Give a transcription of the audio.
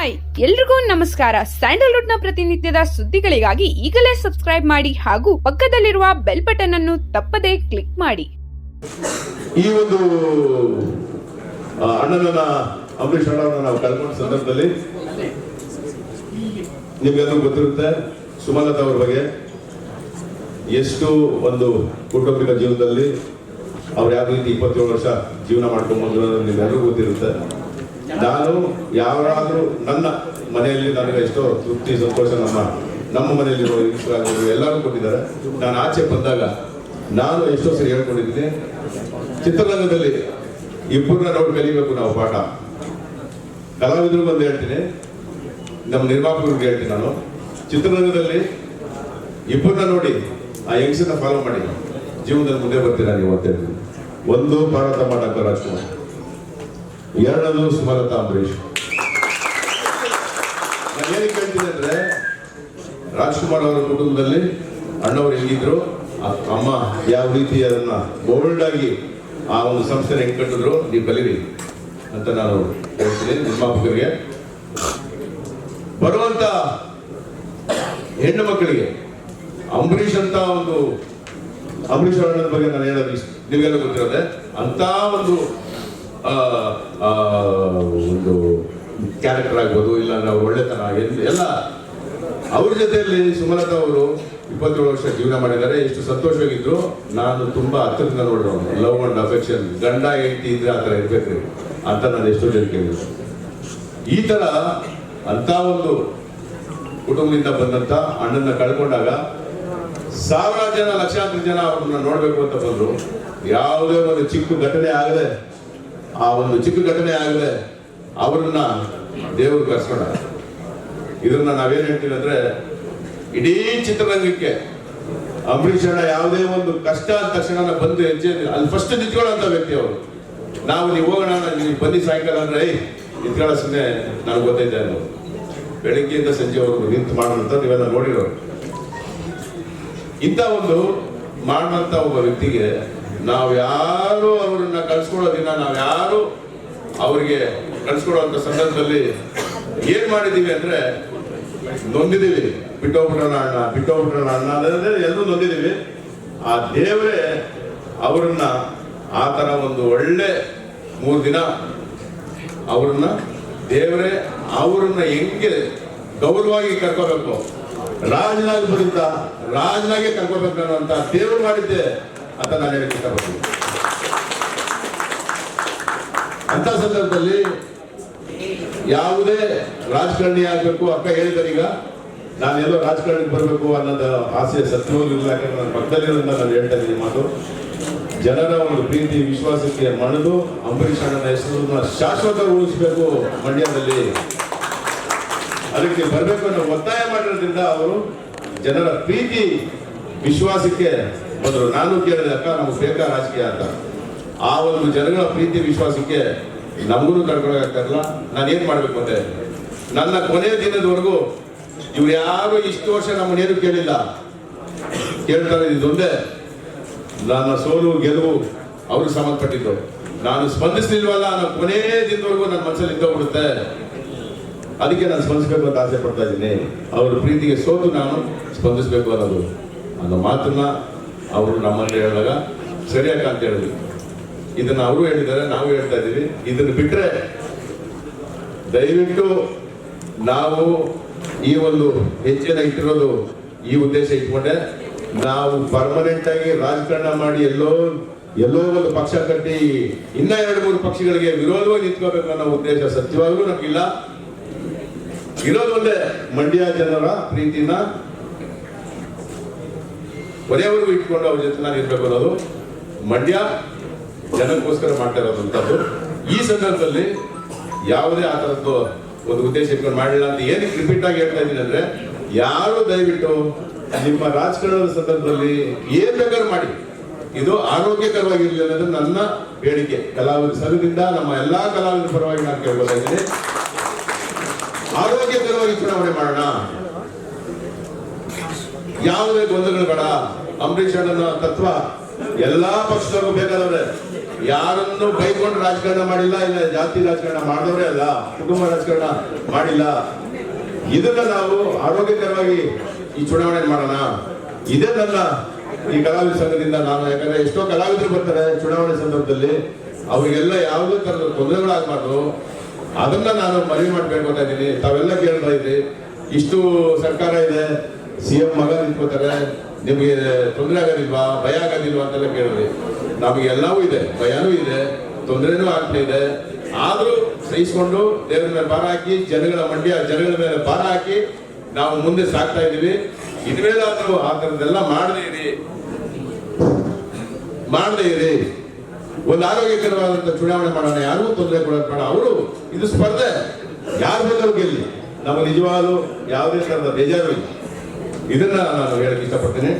Hi, ಎಲ್ರಿಗೂ ನಮಸ್ಕಾರ. ಸ್ಯಾಂಡಲ್ವುಡ್ನ ಪ್ರತಿನಿತ್ಯದ ಸುದ್ದಿಗಳಿಗಾಗಿ ಈಗಲೇ ಸಬ್ಸ್ಕ್ರೈಬ್ ಮಾಡಿ ಹಾಗೂ ಪಕ್ಕದಲ್ಲಿರುವ ಬೆಲ್ ಬಟನ್ ಅನ್ನು ತಪ್ಪದೇ ಕ್ಲಿಕ್ ಮಾಡಿ. ಈ ಒಂದು ಅಣ್ಣನ ಅಣ್ಣವನ್ನ ನಾವು ಕಳ್ಕೊಂಡ ಸಂದರ್ಭದಲ್ಲಿ ನಿಮಗೆಲ್ಲ ಗೊತ್ತಿರುತ್ತೆ, ಸುಮಲತಾ ಅವ್ರ ಬಗ್ಗೆ. ಎಷ್ಟು ಒಂದು ಕೌಟುಂಬಿಕ ಜೀವನದಲ್ಲಿ ಅವ್ರು ಯಾವ ರೀತಿ ಇಪ್ಪತ್ತೇಳು ವರ್ಷ ಜೀವನ ಮಾಡ್ಕೊಂಡು ಅನ್ನೋದು ಗೊತ್ತಿರುತ್ತೆ. ನಾನು ಯಾರಾದರೂ ನನ್ನ ಮನೆಯಲ್ಲಿ ನನಗೆ ಎಷ್ಟೋ ತೃಪ್ತಿ, ಸಂತೋಷ, ನಮ್ಮ ನಮ್ಮ ಮನೆಯಲ್ಲಿರೋ ಎಲ್ಲರೂ ಕೊಟ್ಟಿದ್ದಾರೆ. ನಾನು ಆಚೆ ಬಂದಾಗ ನಾನು ಎಷ್ಟೋ ಸರಿ ಹೇಳ್ಕೊಂಡಿದ್ದೀನಿ, ಚಿತ್ರರಂಗದಲ್ಲಿ ಇಬ್ಬರನ್ನ ನೋಡಿ ಕಲಿಬೇಕು ನಾವು ಪಾಠ. ಕಲಾವಿದರು ಬಂದು ಹೇಳ್ತೀನಿ, ನಮ್ಮ ನಿರ್ಮಾಪಕರಿಗೆ ಹೇಳ್ತೀನಿ ನಾನು. ಚಿತ್ರರಂಗದಲ್ಲಿ ಇಬ್ಬರನ್ನ ನೋಡಿ ಆ ಯಂಗ್ಸನ್ನ ಫಾಲೋ ಮಾಡಿ. ಜೀವನದಲ್ಲಿ ಮುಂದೆ ಬರ್ತೀರಾ ನೀವು ಅಂತ ಹೇಳ್ತೀನಿ. ಒಂದು ಭಾರತ ಮಾಡಕ್ಕೆ ರಾಜ್ಕುಮಾರ್. ಎರಡನೇದು ಸುಮಲತಾ ಅಂಬರೀಷ್. ನಾನು ಏನಕ್ಕೆ ಹೇಳ್ತೀನಿ ಅಂದ್ರೆ, ರಾಜ್ಕುಮಾರ್ ಅವರ ಕುಟುಂಬದಲ್ಲಿ ಅಣ್ಣವರು ಹೆಂಗಿದ್ರು ಅಮ್ಮ ಯಾವ ರೀತಿ ಅದನ್ನ ಬೋಲ್ಡ್ ಆಗಿ ಆ ಒಂದು ಸಂಸ್ಥೆ ಹೆಂಗ್ ಕಟ್ಟಿದ್ರು, ನೀವು ಕಲೀರಿ ಅಂತ ನಾನು ಹೇಳ್ತೀನಿ ನಿರ್ಮಾಪಕರಿಗೆ ಬರುವಂತ ಹೆಣ್ಣು ಮಕ್ಕಳಿಗೆ, ಅಂಬರೀಷ್ ಅಂತ ಒಂದು, ಅಂಬರೀಷ್ ಅವರ ಬಗ್ಗೆ ನಾನು ಹೇಳೋದು ನಿಮಗೆಲ್ಲ ಗೊತ್ತಿರೋದೆ ಅಂತ ಒಂದು ಒಂದು ಕ್ಯಾರೆಕ್ಟರ್ ಆಗ್ಬೋದು ಇಲ್ಲ ನಾವು ಒಳ್ಳೆತನ ಎಲ್- ಎಲ್ಲ. ಅವ್ರ ಜೊತೆಯಲ್ಲಿ ಸುಮಲತಾ ಅವರು ಇಪ್ಪತ್ತೇಳು ವರ್ಷ ಜೀವನ ಮಾಡಿದ್ದಾರೆ, ಎಷ್ಟು ಸಂತೋಷವಾಗಿದ್ರು. ನಾನು ತುಂಬಾ ಹತ್ತಿರದಿಂದ ನೋಡೋಣ ಲವ್ ಅಂಡ್ ಅಫೆಕ್ಷನ್ ಗಂಡ, ಹೆಂಡತಿ ಇದ್ರೆ ಆ ಥರ ಇರ್ಬೇಕ್ರಿ ಅಂತ ನಾನು ಎಷ್ಟೋ ಜನ ಕೇಳಿದ್ರು ಈ ತರ ಅಂತ ಒಂದು ಕುಟುಂಬದಿಂದ ಬಂದಂತ ಅಣ್ಣನ ಕಳ್ಕೊಂಡಾಗ ಸಾವಿರಾರು ಜನ, ಲಕ್ಷಾಂತರ ಜನ ಅವ್ರನ್ನ ನೋಡ್ಬೇಕು ಅಂತ ಬಂದ್ರು. ಯಾವುದೇ ಒಂದು ಚಿಕ್ಕ ಘಟನೆ ಆಗದೆ ಆ ಒಂದು ಚಿಕ್ಕ ಘಟನೆ ಆಗದೆ ಅವರನ್ನ ದೇವರು ಕರ್ಸ್ಕೊಂಡ. ಇದನ್ನ ನಾವೇನ್ ಹೇಳ್ತೀವಿ ಅಂದ್ರೆ, ಇಡೀ ಚಿತ್ರರಂಗಕ್ಕೆ ಅಂಬರೀಷ್ ಅಣ್ಣ ಯಾವುದೇ ಒಂದು ಕಷ್ಟ ಅಂದ ತಕ್ಷಣ ಬಂದು ಹೆಜ್ಜೆ ಅಲ್ಲಿ ಫಸ್ಟ್ ನಿಂತ್ಕೊಳ್ಳೋಂಥ ವ್ಯಕ್ತಿ ಅವರು. ನಾವು ನೀವು ಹೋಗೋಣ, ನೀವು ಬನ್ನಿ ಸಾಯಂಕಾಲ ಅಂದ್ರೆ ಐ ನಿಂತ್ಕೊಳ್ಳೋ ಸುಮ್ಮನೆ ನನಗೆ ಗೊತ್ತೈತೆ ಅನ್ನೋದು ಬೆಳಿಗ್ಗೆಯಿಂದ ಸಂಜೆವರೆಗೂ ನಿಂತು ಮಾಡುವಂತ ನೀವೆಲ್ಲ ನೋಡಿರೋರು ಇಂಥ ಒಂದು ಮಾಡುವಂತ ಒಬ್ಬ ವ್ಯಕ್ತಿಗೆ ನಾವು ಯಾರು ಕಳ್ಸ್ಕೊಳ್ಳೋ ದಿನ ನಾವು ಯಾರು ಅವ್ರಿಗೆ ಕಳ್ಸ್ಕೊಡುವಂತ ಸಂದರ್ಭದಲ್ಲಿ ಏನ್ ಮಾಡಿದೀವಿ ಅಂದ್ರೆ ನೊಂದಿದೀವಿ. ಬಿಟ್ಟೋಗ್ಬಿಟ್ರಣ ಅಣ್ಣ ಬಿಟ್ಟೋಗ್ಬಿಟ್ರಣ ಅಣ್ಣ ಅಂದ್ರೆ ಎಲ್ಲರೂ ನೊಂದಿದೀವಿ. ಆ ದೇವರೇ ಅವರನ್ನ ಆ ತರ ಒಂದು ಒಳ್ಳೆ ಮೂರು ದಿನ ಅವ್ರನ್ನ ದೇವರೇ ಅವ್ರನ್ನ ಹೆಂಗೆ ಗೌರವವಾಗಿ ಕರ್ಕೋಬೇಕು? ರಾಜನಾಗಿ ಬರುತ್ತಾ ರಾಜನಾಗೆ ಕರ್ಕೋಬೇಕು ಅಂತ ದೇವರು ಮಾಡಿದ್ದೆ ಅಂತ ನಾನು ಹೇಳಿ ಇಷ್ಟಪಡ್ತೀನಿ ಅಂತ ಸಂದರ್ಭದಲ್ಲಿ ಯಾವುದೇ ರಾಜಕಾರಣಿ ಆಗಬೇಕು ಅಕ್ಕ ಹೇಳಿದ್ದಾರೆ ಈಗ. ನಾನು ಎಲ್ಲೋ ರಾಜಕಾರಣಕ್ಕೆ ಬರಬೇಕು ಅನ್ನೋದು ಆಸೆ ಸತ್ಯವಾಗಿಲ್ಲ ಯಾಕಂದ್ರೆ ನನ್ನ ಪಕ್ಕದಲ್ಲಿರೋದ್ರಿಂದ ನಾನು ಹೇಳ್ತಾ ಇದ್ದೀನಿ ಮಾತು. ಜನರ ಒಂದು ಪ್ರೀತಿ, ವಿಶ್ವಾಸಕ್ಕೆ ಮಣಿದು ಅಂಬರೀಷ್ ಅಣ್ಣನ ಹೆಸರನ್ನ ಶಾಶ್ವತ ಉಳಿಸಬೇಕು ಮಂಡ್ಯದಲ್ಲಿ. ಅದಕ್ಕೆ ಬರಬೇಕು ಅನ್ನೋ ಒತ್ತಾಯ ಮಾಡಿರೋದ್ರಿಂದ ಅವರು ಜನರ ಪ್ರೀತಿ, ವಿಶ್ವಾಸಕ್ಕೆ ಬಂದರು. ನಾನು ಕೇಳಿದೆ, ಅಕ್ಕ, ನಮಗೆ ಬೇಕಾ ರಾಜಕೀಯ ಅಂತ? ಆ ಒಂದು ಜನಗಳ ಪ್ರೀತಿ ವಿಶ್ವಾಸಕ್ಕೆ ನಮಗೂ ಕರ್ಕೊಳ್ಳೋಕ್ಕಾಗಲ್ಲ ನಾನು ಏನ್ ಮಾಡ್ಬೇಕು ಮತ್ತೆ? ನನ್ನ ಕೊನೆಯ ದಿನದವರೆಗೂ ಇವ್ರು ಯಾರು ಇಷ್ಟು ವರ್ಷ ನಮ್ಮನ್ನೇನು ಕೇಳಿಲ್ಲ. ಕೇಳ್ತಾರೆ ಇದೊಂದೇ ನನ್ನ ಸೋಲು, ಗೆಲುವು ಅವ್ರಿಗೆ ಸಂಬಂಧಪಟ್ಟಿದ್ದು. ನಾನು ಸ್ಪಂದಿಸ್ಲಿಲ್ವಲ್ಲ ನನ್ನ ಕೊನೆಯ ದಿನದವರೆಗೂ ನನ್ನ ಮನಸ್ಸಲ್ಲಿ ಇದ್ದೋಗ್ಬಿಡುತ್ತೆ ಅದಕ್ಕೆ ನಾನು ಸ್ಪಂದಿಸಬೇಕು ಅಂತ ಆಸೆ ಪಡ್ತಾ ಇದ್ದೀನಿ. ಅವ್ರ ಪ್ರೀತಿಗೆ ಸೋತು ನಾನು ಸ್ಪಂದಿಸಬೇಕು ಅನ್ನೋದು. ಅನ್ನೋ ಮಾತನ್ನ ಅವರು ನಮ್ಮಲ್ಲಿ ಹೇಳಿದಾಗ ಸರಿಯಾಕ ಅಂತ ಹೇಳಿದ್ವಿ ಇದನ್ನ ಅವರು ಹೇಳಿದ್ದಾರೆ, ನಾವು ಹೇಳ್ತಾ ಇದ್ದೀವಿ. ಇದನ್ನು ಬಿಟ್ರೆ ದಯವಿಟ್ಟು ನಾವು ಈ ಒಂದು ಹೆಚ್ಚಿನ ಇಟ್ಟಿರೋದು ಈ ಉದ್ದೇಶ ಇಟ್ಕೊಂಡೆ. ನಾವು ಪರ್ಮನೆಂಟ್ ಆಗಿ ರಾಜಕಾರಣ ಮಾಡಿ ಎಲ್ಲೋ ಎಲ್ಲೋ ಒಂದು ಪಕ್ಷ ಕಟ್ಟಿ ಇನ್ನ ಎರಡು ಮೂರು ಪಕ್ಷಗಳಿಗೆ ವಿರೋಧವಾಗಿ ನಿಂತ್ಕೋಬೇಕು ಅನ್ನೋ ಉದ್ದೇಶ ಸತ್ಯವಾಗಲೂ ನಮಗಿಲ್ಲ. ಇರೋದೊಂದೇ ಮಂಡ್ಯ ಜನರ ಪ್ರೀತಿನ ಕೊನೆಯವರೆಗೂ ಇಟ್ಕೊಂಡು ಅವ್ರ ಜೊತೆ ನಾನು ಇರ್ಬೇಕು ಅನ್ನೋದು. ಮಂಡ್ಯ ಜನಕ್ಕೋಸ್ಕರ ಮಾಡ್ತಾ ಇರೋದಂಥದ್ದು ಈ ಸಂದರ್ಭದಲ್ಲಿ ಯಾವುದೇ ಆ ಥರದ್ದು ಒಂದು ಉದ್ದೇಶ ಇಟ್ಕೊಂಡು ಮಾಡಲಿಲ್ಲ ಅಂತ ಏನಕ್ಕೆ ರಿಪೀಟ್ ಆಗಿ ಹೇಳ್ತಾ ಇದ್ದೀನಿ ಅಂದ್ರೆ, ಯಾರು ದಯವಿಟ್ಟು ನಿಮ್ಮ ರಾಜಕಾರಣದ ಸಂದರ್ಭದಲ್ಲಿ ಏನ್ ಬೇಕಾದ್ರೂ ಮಾಡಿ. ಇದು ಆರೋಗ್ಯಕರವಾಗಿರಲಿ ಅನ್ನೋದು ನನ್ನ ಬೇಡಿಕೆ. ಕಲಾವಿದ ಸಂಘದಿಂದ ನಮ್ಮ ಎಲ್ಲಾ ಕಲಾವಿದರ ಪರವಾಗಿ ನಾನು ಕೇಳ್ಬೋದಾಗಿದೆ ಆರೋಗ್ಯಕರವಾಗಿ ಚುನಾವಣೆ ಮಾಡೋಣ. ಯಾವುದೇ ಗೊಂದಲಗಳು ಬೇಡ. ಅಂಬರೀಷ್ ಅಣ್ಣನ ತತ್ವ ಎಲ್ಲಾ ಪಕ್ಷದವ್ರಿಗೂ ಬೇಕಾದವ್ರೆ. ಯಾರನ್ನು ಬೈಕೊಂಡು ರಾಜಕಾರಣ ಮಾಡಿಲ್ಲ, ಇಲ್ಲ ಜಾತಿ ರಾಜಕಾರಣ ಮಾಡಿದವರೇ ಅಲ್ಲ, ಕುಟುಂಬ ರಾಜಕಾರಣ ಮಾಡಿಲ್ಲ. ಇದನ್ನ ನಾವು ಆರೋಗ್ಯಕರವಾಗಿ ಈ ಚುನಾವಣೆ ಮಾಡೋಣ. ಇದೇ ನನ್ನ ಈ ಕಲಾವಿದ ಸಂಘದಿಂದ ನಾನು, ಯಾಕಂದ್ರೆ ಎಷ್ಟೋ ಕಲಾವಿದರು ಬರ್ತಾರೆ ಚುನಾವಣೆ ಸಂದರ್ಭದಲ್ಲಿ. ಅವರಿಗೆಲ್ಲ ಯಾವುದೇ ತರದ ತೊಂದರೆಗಳಾಗಬಾರ್ದು. ಅದನ್ನ ನಾನು ಮನವಿ ಮಾಡ್ಬೇಕು ಅಂತ ಇದ್ದೀನಿ. ತಾವೆಲ್ಲ ಕೇಳ್ತಾ ಇದ್ರಿ. ಇಷ್ಟು ಸರ್ಕಾರ ಇದೆ. ಸಿ ಎಂ ಮಗ ನಿಂತ್ಕೋತಾರೆ ನಿಮಗೆ ತೊಂದರೆ ಆಗೋದಿಲ್ವಾ? ಭಯ ಆಗೋದಿಲ್ವಾ ಅಂತೆಲ್ಲ ಕೇಳಿದ್ರಿ. ನಮಗೆ ಎಲ್ಲವೂ ಇದೆ, ಭಯನೂ ಇದೆ, ತೊಂದರೆನೂ ಆಗ್ತಾ ಇದೆ. ಆದ್ರೂ ಸಹಿಸ್ಕೊಂಡು ದೇವರ ಮೇಲೆ ಭಾರ ಹಾಕಿ, ಜನಗಳ ಮಂಡ್ಯ, ಜನಗಳ ಮೇಲೆ ಭಾರ ಹಾಕಿ ನಾವು ಮುಂದೆ ಸಾಕ್ತಾ ಇದೀವಿ ಇನ್ಮೇಲಾದ್ರೂ ಆ ಥರದ್ದೆಲ್ಲ ಮಾಡದೇ ಇರಿ. ಮಾಡದೇ ಇರಿ. ಒಂದು ಆರೋಗ್ಯಕರವಾದಂತ ಚುನಾವಣೆ ಮಾಡೋಣ, ಯಾರಿಗೂ ತೊಂದರೆ ಕೊಡೋದು ಬೇಡ. ಅವರು, ಇದು ಸ್ಪರ್ಧೆ. ಯಾರು ಬೇಕಾದ್ರೂ ಗೆಲ್ಲಿ? ನಮ್ಮ ನಿಜವಾದ ಯಾವುದೇ ತರದ ಬೇಜಾರು ಇಲ್ಲ. ಇದನ್ನ ನಾನು ಹೇಳಕ್ ಇಷ್ಟಪಡ್ತೀನಿ.